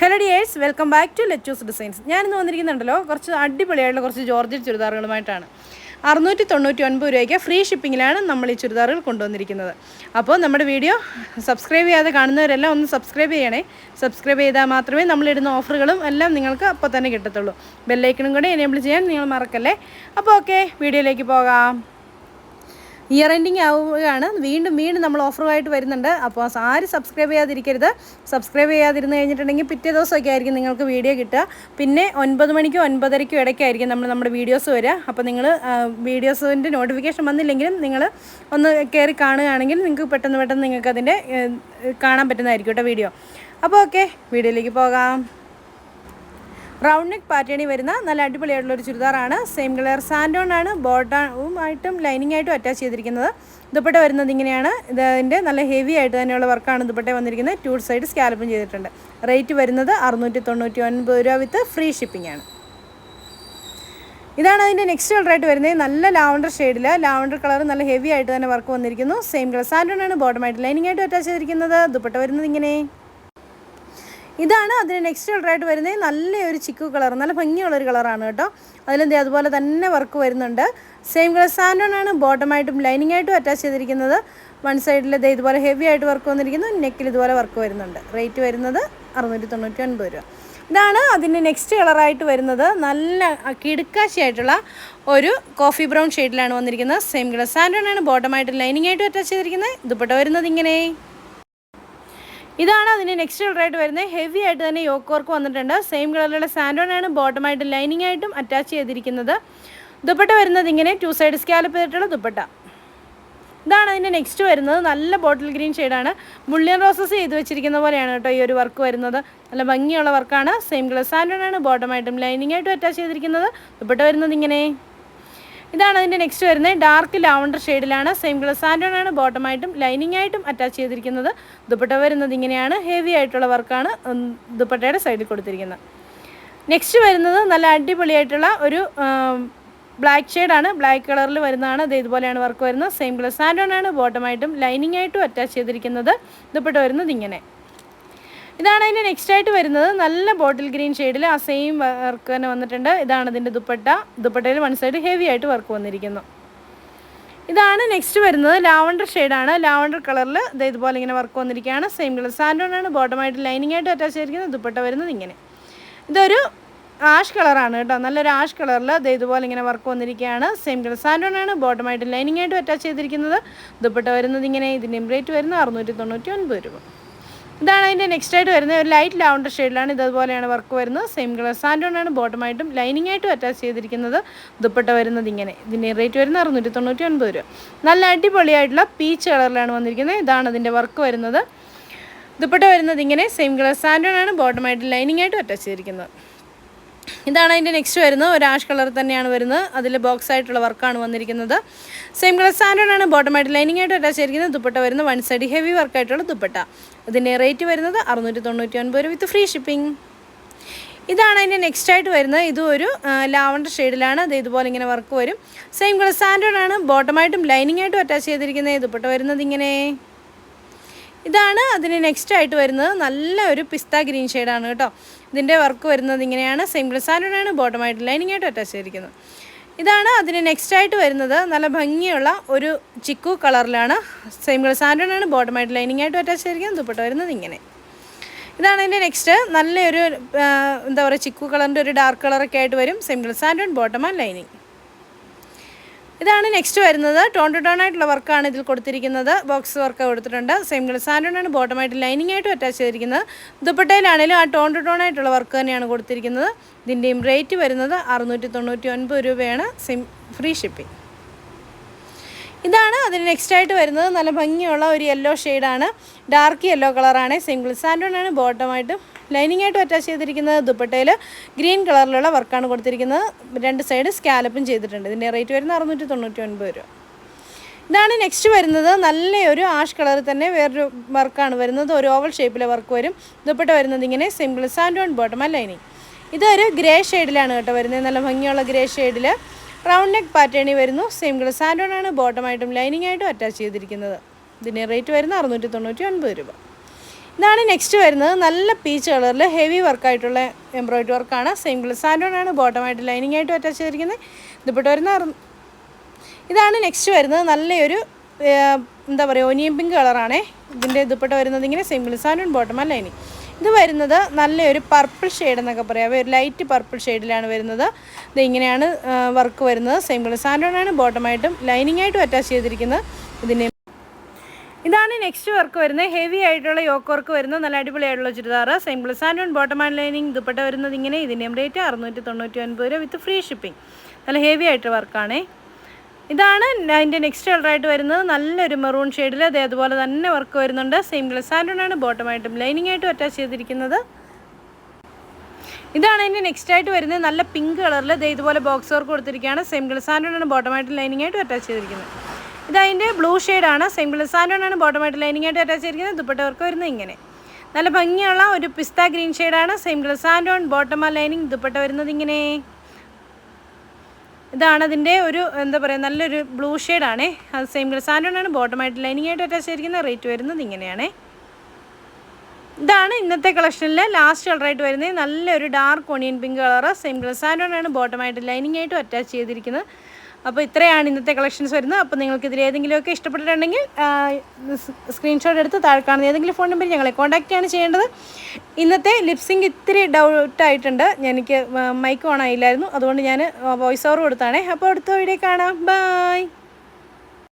Hello dears welcome back to lettuce designs ഞാനിന്ന് വന്നിരിക്കുന്നുണ്ടല്ലോ കുറച്ച് അടിപൊളിയായിട്ടുള്ള കുറച്ച് ജോർജറ്റ് ചുരിദാറുകളുമായിട്ടാണ്. അറുന്നൂറ്റി തൊണ്ണൂറ്റി ഒൻപത് രൂപയ്ക്ക് ഫ്രീ ഷിപ്പിങ്ങിലാണ് നമ്മൾ ഈ ചുരിദാറുകൾ കൊണ്ടുവന്നിരിക്കുന്നത്. അപ്പോൾ നമ്മുടെ വീഡിയോ സബ്സ്ക്രൈബ് ചെയ്യാതെ കാണുന്നവരെല്ലാം ഒന്ന് സബ്സ്ക്രൈബ് ചെയ്യണേ. സബ്സ്ക്രൈബ് ചെയ്താൽ മാത്രമേ നമ്മളിടുന്ന ഓഫറുകളും എല്ലാം നിങ്ങൾക്ക് അപ്പോൾ തന്നെ കിട്ടത്തുള്ളൂ. ബെല്ലൈക്കണും കൂടെ എനേബിൾ ചെയ്യാൻ നിങ്ങൾ മറക്കല്ലേ? അപ്പോൾ ഓക്കെ വീഡിയോയിലേക്ക് പോകാം. ഇയർ എൻഡിങ് ആവുകയാണ്. വീണ്ടും വീണ്ടും നമ്മൾ ഓഫറുമായിട്ട് വരുന്നുണ്ട്. അപ്പോൾ ആര് സബ്സ്ക്രൈബ് ചെയ്യാതിരിക്കരുത്. സബ്സ്ക്രൈബ് ചെയ്യാതിരുന്ന് കഴിഞ്ഞിട്ടുണ്ടെങ്കിൽ പിറ്റേ ദിവസമൊക്കെ ആയിരിക്കും നിങ്ങൾക്ക് വീഡിയോ കിട്ടുക. പിന്നെ ഒൻപത് മണിക്കും ഒൻപതരയ്ക്കും ഇടയ്ക്കായിരിക്കും നമ്മൾ നമ്മുടെ വീഡിയോസ് വരിക. അപ്പോൾ നിങ്ങൾ വീഡിയോസിന്റെ നോട്ടിഫിക്കേഷൻ വന്നില്ലെങ്കിലും നിങ്ങൾ ഒന്ന് കയറി കാണുകയാണെങ്കിൽ നിങ്ങൾക്ക് പെട്ടെന്ന് പെട്ടെന്ന് നിങ്ങൾക്ക് അതിന്റെ കാണാൻ പറ്റുന്നതായിരിക്കും കേട്ടോ വീഡിയോ. അപ്പോൾ ഓക്കെ വീഡിയോയിലേക്ക് പോകാം. റൗണ്ട് നെക്ക് പാറ്റേണിൽ വരുന്ന നല്ല അടിപൊളിയായിട്ടുള്ള ഒരു ചുരിദാറാണ്. സെയിം കളർ സാൻഡോൺ ആണ്. ബോട്ടവുമായിട്ടും ലൈനിങ് ആയിട്ടും അറ്റാച്ച് ചെയ്തിരിക്കുന്നത്. ദുപ്പട്ട വരുന്നത് ഇങ്ങനെയാണ്. ഇതിന്റെ നല്ല ഹെവി ആയിട്ട് തന്നെയുള്ള വർക്കാണ് ദുപ്പട്ട വന്നിരിക്കുന്നത്. ടൂ സൈഡ് സ്കാലപ്പും ചെയ്തിട്ടുണ്ട്. റേറ്റ് വരുന്നത് അറുന്നൂറ്റി തൊണ്ണൂറ്റി ഒൻപത് രൂപ വിത്ത് ഫ്രീ ഷിപ്പിംഗ് ആണ്. ഇതാണ് അതിന്റെ നെക്സ്റ്റ് കളറായിട്ട് വരുന്നത്. നല്ല ലാവണ്ടർ ഷെയ്ഡിൽ ലാവണ്ടർ കളർ നല്ല ഹെവി ആയിട്ട് തന്നെ വർക്ക് വന്നിരിക്കുന്നു. സെയിം കളർ സാൻഡോൺ ആണ്. ബോട്ടമായിട്ട് ലൈനിങ് ആയിട്ട് അറ്റാച്ച് ചെയ്തിരിക്കുന്നത്. ദുപ്പട്ട വരുന്നത് ഇങ്ങനെ. ഇതാണ് അതിന് നെക്സ്റ്റ് കളറായിട്ട് വരുന്നത്. നല്ലൊരു ചിക്കു കളർ നല്ല ഭംഗിയുള്ള ഒരു കളറാണ് കേട്ടോ. അതിലെന്തേ അതുപോലെ തന്നെ വർക്ക് വരുന്നുണ്ട്. സെയിം കളർ സാൻഡോൺ ആണ്. ബോട്ടമായിട്ടും ലൈനിങ് ആയിട്ടും അറ്റാച്ച് ചെയ്തിരിക്കുന്നത്. വൺ സൈഡിൽ ഇത് ഇതുപോലെ ഹെവി ആയിട്ട് വർക്ക് വന്നിരിക്കുന്നു. നെക്കിൽ ഇതുപോലെ വർക്ക് വരുന്നുണ്ട്. റേറ്റ് വരുന്നത് അറുന്നൂറ്റി തൊണ്ണൂറ്റി ഒൻപത് രൂപ. ഇതാണ് അതിന്റെ നെക്സ്റ്റ് കളറായിട്ട് വരുന്നത്. നല്ല കിടുക്കാശിയായിട്ടുള്ള ഒരു കോഫി ബ്രൗൺ ഷെയ്ഡിലാണ് വന്നിരിക്കുന്നത്. സെയിം കളർ സാൻഡോൺ ആണ്. ബോട്ടമായിട്ട് ലൈനിങ് ആയിട്ടും അറ്റാച്ച് ചെയ്തിരിക്കുന്നത്. ദുപ്പട്ട വരുന്നത് ഇങ്ങനെ. ഇതാണ് അതിന് നെക്സ്റ്റ് കളറായിട്ട് വരുന്നത്. ഹെവി ആയിട്ട് തന്നെ യോക്ക് വർക്ക് വന്നിട്ടുണ്ട്. സെയിം കളറിലുള്ള സാൻഡോൺ ആണ്. ബോട്ടമായിട്ട് ലൈനിങ് ആയിട്ടും അറ്റാച്ച് ചെയ്തിരിക്കുന്നത്. ദുപ്പട്ട വരുന്നത് ഇങ്ങനെ ടു സൈഡ് സ്കാലപ്പ് ചെയ്തിട്ടുള്ള ദുപ്പട്ട. ഇതാണ് അതിന്റെ നെക്സ്റ്റ് വരുന്നത്. നല്ല ബോട്ടിൽ ഗ്രീൻ ഷെയ്ഡാണ് മുള്ളിയൻ റോസസ് ചെയ്ത് വെച്ചിരിക്കുന്ന പോലെയാണ് കേട്ടോ ഈ ഒരു വർക്ക് വരുന്നത്. നല്ല ഭംഗിയുള്ള വർക്കാണ് സെയിം കളർ സാൻഡോൺ ആണ്. ബോട്ടമായിട്ടും ലൈനിങ് ആയിട്ടും അറ്റാച്ച് ചെയ്തിരിക്കുന്നത്. ദുപ്പട്ട വരുന്നത് ഇങ്ങനെ. ഇതാണ് അതിന്റെ നെക്സ്റ്റ് വരുന്നത്. ഡാർക്ക് ലാവണ്ടർ ഷെയ്ഡിലാണ് സെയിം കളർ ആണ്. ബോട്ടമായിട്ടും ലൈനിങ് ആയിട്ടും അറ്റാച്ച് ചെയ്തിരിക്കുന്നത്. ദുപ്പട്ട വരുന്നത് ഇങ്ങനെയാണ്. ഹെവി ആയിട്ടുള്ള വർക്കാണ് ദുപ്പട്ടയുടെ സൈഡിൽ കൊടുത്തിരിക്കുന്നത്. നെക്സ്റ്റ് വരുന്നത് നല്ല അടിപൊളിയായിട്ടുള്ള ഒരു ബ്ലാക്ക് ഷെയ്ഡാണ് ബ്ലാക്ക് കളറിൽ വരുന്നതാണ്. ഇത് ഇതുപോലെയാണ് വർക്ക് വരുന്നത്. സെയിം കളർ ആണ്. ബോട്ടമായിട്ടും ലൈനിങ് ആയിട്ടും അറ്റാച്ച് ചെയ്തിരിക്കുന്നത്. ദുപ്പട്ട വരുന്നത് ഇങ്ങനെ. ഇതാണ് അതിന്റെ നെക്സ്റ്റ് ആയിട്ട് വരുന്നത്. നല്ല ബോട്ടിൽ ഗ്രീൻ ഷെയ്ഡിൽ ആ സെയിം വർക്ക് തന്നെ വന്നിട്ടുണ്ട്. ഇതാണ് ഇതിന്റെ ദുപ്പട്ട. ദുപ്പട്ടയിൽ വൺ സൈഡ് ഹെവി ആയിട്ട് വർക്ക് വന്നിരിക്കുന്നു. ഇതാണ് നെക്സ്റ്റ് വരുന്നത്. ലാവണ്ടർ ഷെയ്ഡാണ് ലാവണ്ടർ കളറിൽ ഇത് ഇതുപോലെ ഇങ്ങനെ വർക്ക് വന്നിരിക്കുകയാണ്. സെയിം കളർ സാൻഡോണാണ് ബോട്ടമായിട്ട് ലൈനിങ് ആയിട്ട് അറ്റാച്ച് ചെയ്തിരിക്കുന്നത് ദുപ്പട്ട വരുന്നത് ഇങ്ങനെ. ഇതൊരു ആഷ് കളറാണ് കേട്ടോ. നല്ലൊരു ആഷ് കളറിൽ ഇത് ഇതുപോലെ ഇങ്ങനെ വർക്ക് വന്നിരിക്കുകയാണ്. സെയിം കളർ സാൻഡോണാണ് ബോട്ടമായിട്ട് ലൈനിങ് ആയിട്ട് അറ്റാച്ച് ചെയ്തിരിക്കുന്നത്. ദുപ്പട്ട വരുന്നത് ഇങ്ങനെ. ഇതിന്റെ റേറ്റ് വരുന്നത് അറുന്നൂറ്റി തൊണ്ണൂറ്റി ഒൻപത് രൂപ. ഇതാണ് അതിന്റെ നെക്സ്റ്റ് ആയിട്ട് വരുന്നത്. ഒരു ലൈറ്റ് ലാവണ്ടർ ഷെയ്ഡിലാണ് ഇതുപോലെയാണ് വർക്ക് വരുന്നത്. സെയിം കളർ സാൻഡോണാണ് ബോട്ടമായിട്ടും ലൈനിങ് ആയിട്ടും അറ്റാച്ച് ചെയ്തിരിക്കുന്നത്. ദുപ്പട്ട വരുന്നത് ഇങ്ങനെ. ഇതിന്റെ റേറ്റ് വരുന്നത് അറുന്നൂറ്റി തൊണ്ണൂറ്റി ഒൻപത് രൂപ. നല്ല അടിപൊളിയായിട്ടുള്ള പീച്ച് കളറിലാണ് വന്നിരിക്കുന്നത്. ഇതാണ് ഇതിന്റെ വർക്ക് വരുന്നത്. ദുപ്പട്ട വരുന്നത് ഇങ്ങനെ. സെയിം കളർ സാൻഡോണാണ് ബോട്ടമായിട്ട് ലൈനിങ് ആയിട്ടും അറ്റാച്ച് ചെയ്തിരിക്കുന്നത്. ഇതാണ് അതിന്റെ നെക്സ്റ്റ് വരുന്നത്. ഒരു ആഷ് കളർ തന്നെയാണ് വരുന്നത്. അതിൽ ബോക്സ് ആയിട്ടുള്ള വർക്കാണ് വന്നിരിക്കുന്നത്. സെയിം കളർ സാൻഡോൺ ആണ് ബോട്ടമായിട്ട് ലൈനിങ് ആയിട്ട് അറ്റാച്ച് ചെയ്തിരിക്കുന്നത്. ദുപ്പട്ട വരുന്നത് വൺ സൈഡ് ഹെവി വർക്കായിട്ടുള്ള ദുപ്പട്ട. ഇതിന്റെ റേറ്റ് വരുന്നത് അറുന്നൂറ്റി തൊണ്ണൂറ്റി ഒൻപത് രൂപ വിത്ത് ഫ്രീ ഷിപ്പിംഗ് ഇതാണ് അതിന്റെ നെക്സ്റ്റ് ആയിട്ട് വരുന്നത്. ഇതും ഒരു ലാവണ്ടർ ഷെയ്ഡിലാണ്. അത് ഇതുപോലെ ഇങ്ങനെ വർക്ക് വരും. സെയിം കളർ സാൻഡോൺ ആണ്. ബോട്ടമായിട്ടും ലൈനിങ് ആയിട്ടും അറ്റാച്ച് ചെയ്തിരിക്കുന്നത്. ദുപ്പട്ട വരുന്നത് ഇങ്ങനെ? ഇതാണ് അതിന് നെക്സ്റ്റ് ആയിട്ട് വരുന്നത്. നല്ല ഒരു പിസ്ത ഗ്രീൻ ഷെയ്ഡാണ് കേട്ടോ. ഇതിന്റെ വർക്ക് വരുന്നത് ഇങ്ങനെയാണ്. സെയിം കളർ ആണ്. ബോട്ടമായിട്ട് ലൈനിങ് ആയിട്ടും അറ്റാച്ച് ചെയ്തിരിക്കുന്നത്. ഇതാണ് അതിന് നെക്സ്റ്റ് ആയിട്ട് വരുന്നത്. നല്ല ഭംഗിയുള്ള ഒരു ചിക്കു കളറിലാണ്. സെയിം കളർ സാൻഡോണാണ് ബോട്ടമായിട്ട് ലൈനിങ് ആയിട്ട് അറ്റാച്ച് ചെയ്തിരിക്കുന്നത് ദുപ്പട്ട വരുന്നത് ഇങ്ങനെ. ഇതാണ് അതിന്റെ നെക്സ്റ്റ് നല്ലൊരു എന്താ പറയുക ചിക്കു കളറിന്റെ ഒരു ഡാർക്ക് കളറൊക്കെ ആയിട്ട് വരും. Same colour santoon bottom and lining ഇതാണ് നെക്സ്റ്റ് വരുന്നത്. ടോൺ ടു ടോൺ ആയിട്ടുള്ള വർക്കാണ് ഇതിൽ കൊടുത്തിരിക്കുന്നത്. ബോക്സ് വർക്ക് കൊടുത്തിട്ടുണ്ട്. സെയിം കളർ സാൻഡോണാണ് ബോട്ടമായിട്ട് ലൈനിങ് ആയിട്ടും അറ്റാച്ച് ചെയ്തിരിക്കുന്നത്. ദുപ്പട്ടയിലാണെങ്കിലും ആ ടോൺ ടു ടോൺ ആയിട്ടുള്ള വർക്ക് തന്നെയാണ് കൊടുത്തിരിക്കുന്നത്. ഇതിന്റെയും റേറ്റ് വരുന്നത് അറുന്നൂറ്റി തൊണ്ണൂറ്റി ഒൻപത് രൂപയാണ്. സിം ഫ്രീ ഷിപ്പിംഗ് ഇതാണ് അതിന് നെക്സ്റ്റ് ആയിട്ട് വരുന്നത്. നല്ല ഭംഗിയുള്ള ഒരു യെല്ലോ ഷെയ്ഡാണ് ഡാർക്ക് യെല്ലോ കളറാണ് സിംഗിൾ സാൻഡോണാണ് ബോട്ടമായിട്ട് ലൈനിങ് ആയിട്ട് അറ്റാച്ച് ചെയ്തിരിക്കുന്നത് ദുപ്പട്ടയിൽ ഗ്രീൻ കളറിലുള്ള വർക്കാണ് കൊടുത്തിരിക്കുന്നത്. രണ്ട് സൈഡ് സ്കാലപ്പും ചെയ്തിട്ടുണ്ട്. ഇതിന്റെ റേറ്റ് വരുന്നത് അറുന്നൂറ്റി തൊണ്ണൂറ്റി ഒൻപത് രൂപ. ഇതാണ് നെക്സ്റ്റ് വരുന്നത്. നല്ലൊരു ആഷ് കളറിൽ തന്നെ വേറൊരു വർക്കാണ് വരുന്നത്. ഒരു ഓവൽ ഷേപ്പിലെ വർക്ക് വരും. ദുപ്പട്ട വരുന്നത് ഇങ്ങനെ simple santoon bottom lining ഇതൊരു ഗ്രേ ഷെയ്ഡിലാണ് കേട്ടോ വരുന്നത്. നല്ല ഭംഗിയുള്ള ഗ്രേ ഷെയ്ഡിൽ റൗണ്ട് നെക്ക് പാറ്റേണി വരുന്നു. സെയിം കളർ ഓൺ ആണ് ബോട്ടമായിട്ടും ലൈനിങ് ആയിട്ടും അറ്റാച്ച് ചെയ്തിരിക്കുന്നത്. ഇതിന്റെ റേറ്റ് വരുന്നത് അറുന്നൂറ്റി തൊണ്ണൂറ്റി ഒൻപത് രൂപ. ഇതാണ് നെക്സ്റ്റ് വരുന്നത്. നല്ല പീച്ച് കളറിൽ ഹെവി വർക്കായിട്ടുള്ള എംബ്രോയിഡറി വർക്കാണ് സെയിം കളർ സാൻഡോണാണ് ബോട്ടമായിട്ട് ലൈനിങ് ആയിട്ട് അറ്റാച്ച് ചെയ്തിരിക്കുന്നത്. ഇതിപ്പോട്ട് വരുന്ന ഇതാണ് നെക്സ്റ്റ് വരുന്നത്. നല്ലൊരു എന്താ പറയുക ഒനിയൻ പിങ്ക് കളറാണേ ഇതിന്റെ ദുപ്പട്ട വരുന്നത് ഇങ്ങനെ സിമ്പിൾ സാൻഡോൺ ബോട്ടം ലൈനിങ് ഇത് വരുന്നത് നല്ലൊരു പർപ്പിൾ ഷെയ്ഡ് എന്നൊക്കെ പറയാം. ഒരു ലൈറ്റ് പർപ്പിൾ ഷെയ്ഡിലാണ് വരുന്നത്. ഇത് ഇങ്ങനെയാണ് വർക്ക് വരുന്നത്. കളർ സാൻഡോണാണ് ബോട്ടമായിട്ടും ലൈനിങ് ആയിട്ടും അറ്റാച്ച് ചെയ്തിരിക്കുന്നത്. ഇതിന്റെ ഇതാണ് നെക്സ്റ്റ് വർക്ക് വരുന്നത്. ഹെവി ആയിട്ടുള്ള യോക്ക് വർക്ക് വരുന്നത്. നല്ല അടിപൊളിയായിട്ടുള്ള churidar simple santoon bottom and lining dupatta വരുന്നത് ഇങ്ങനെ. ഇതിന്റെയും റേറ്റ് അറുന്നൂറ്റി തൊണ്ണൂറ്റി ഒൻപത് രൂപ വിത്ത് ഫ്രീ ഷിപ്പിംഗ് നല്ല ഹെവി ആയിട്ട് വർക്കാണേ ഇതാണ് അതിന്റെ നെക്സ്റ്റ് കളറായിട്ട് വരുന്നത്. നല്ലൊരു മെറൂൺ ഷെയ്ഡിൽ അതേ അതുപോലെ തന്നെ വർക്ക് വരുന്നുണ്ട്. ആണ്. ബോട്ടം ബോട്ടമായിട്ടും ലൈനിങ് ആയിട്ടും അറ്റാച്ച് ചെയ്തിരിക്കുന്നത്. ഇതാണ് അതിന്റെ നെക്സ്റ്റ് ആയിട്ട് വരുന്നത്. നല്ല പിങ്ക് കളറിൽ ദേ ഇതുപോലെ ബോക്സ് വർക്ക് കൊടുത്തിരിക്കുകയാണ് സാൻഡാണ് ബോട്ടമായിട്ടും ബോട്ടമായിട്ട് ലൈനിങ് ആയിട്ടും അറ്റാച്ച് ചെയ്തിരിക്കുന്നത്. ഇത് അതിന്റെ ബ്ലൂ ഷെയ്ഡാണ് കളർ സാൻഡോണാണ് ബോട്ടമായിട്ട് ലൈനിങ് ആയിട്ട് അറ്റാച്ച് ചെയ്തിരിക്കുന്നത്. ദുപ്പട്ടവർക്ക് വരുന്നത് ഇങ്ങനെ. നല്ല ഭംഗിയുള്ള ഒരു പിസ്ത ഗ്രീൻ ഷെയ്ഡാണ് സാൻഡോൺ ബോട്ടം ആ ലൈനിങ് ദുപ്പട്ട വരുന്നത് ഇങ്ങനെ. ഇതാണ് അതിന്റെ ഒരു എന്താ പറയുക നല്ലൊരു ബ്ലൂ ഷെയ്ഡാണേ അത് കളർ സാൻഡോണാണ് ബോട്ടമായിട്ട് ലൈനിങ് ആയിട്ട് അറ്റാച്ച് ചെയ്തിരിക്കുന്ന റേറ്റ് വരുന്നത് ഇങ്ങനെയാണേ. ഇതാണ് ഇന്നത്തെ കളക്ഷനിലെ ലാസ്റ്റ് കളറായിട്ട് വരുന്നത്. നല്ലൊരു dark onion pink colour colour സാൻഡോണാണ് ബോട്ടമായിട്ട് ലൈനിങ് ആയിട്ടും അറ്റാച്ച് ചെയ്തിരിക്കുന്നത്. അപ്പോൾ ഇത്രയാണ് ഇന്നത്തെ കളക്ഷൻസ് വരുന്നത്. അപ്പോൾ നിങ്ങൾക്ക് ഇതിൽ ഏതെങ്കിലുമൊക്കെ ഇഷ്ടപ്പെട്ടിട്ടുണ്ടെങ്കിൽ സ്ക്രീൻഷോട്ട് എടുത്ത് താഴെ കാണുന്ന ഏതെങ്കിലും ഫോൺ നമ്പർ ഞങ്ങളെ കോൺടാക്റ്റ് ആണ് ചെയ്യേണ്ടത്. ഇന്നത്തെ ലിപ്സിങ് ഇത്തിരി ഡൗട്ട് ആയിട്ടുണ്ട്. എനിക്ക് മൈക്ക് ഓൺ ആയില്ലായിരുന്നു. അതുകൊണ്ട് ഞാൻ വോയിസ് ഓവർ കൊടുത്താണേ. അപ്പോൾ അടുത്ത വീഡിയോ കാണാം. ബൈ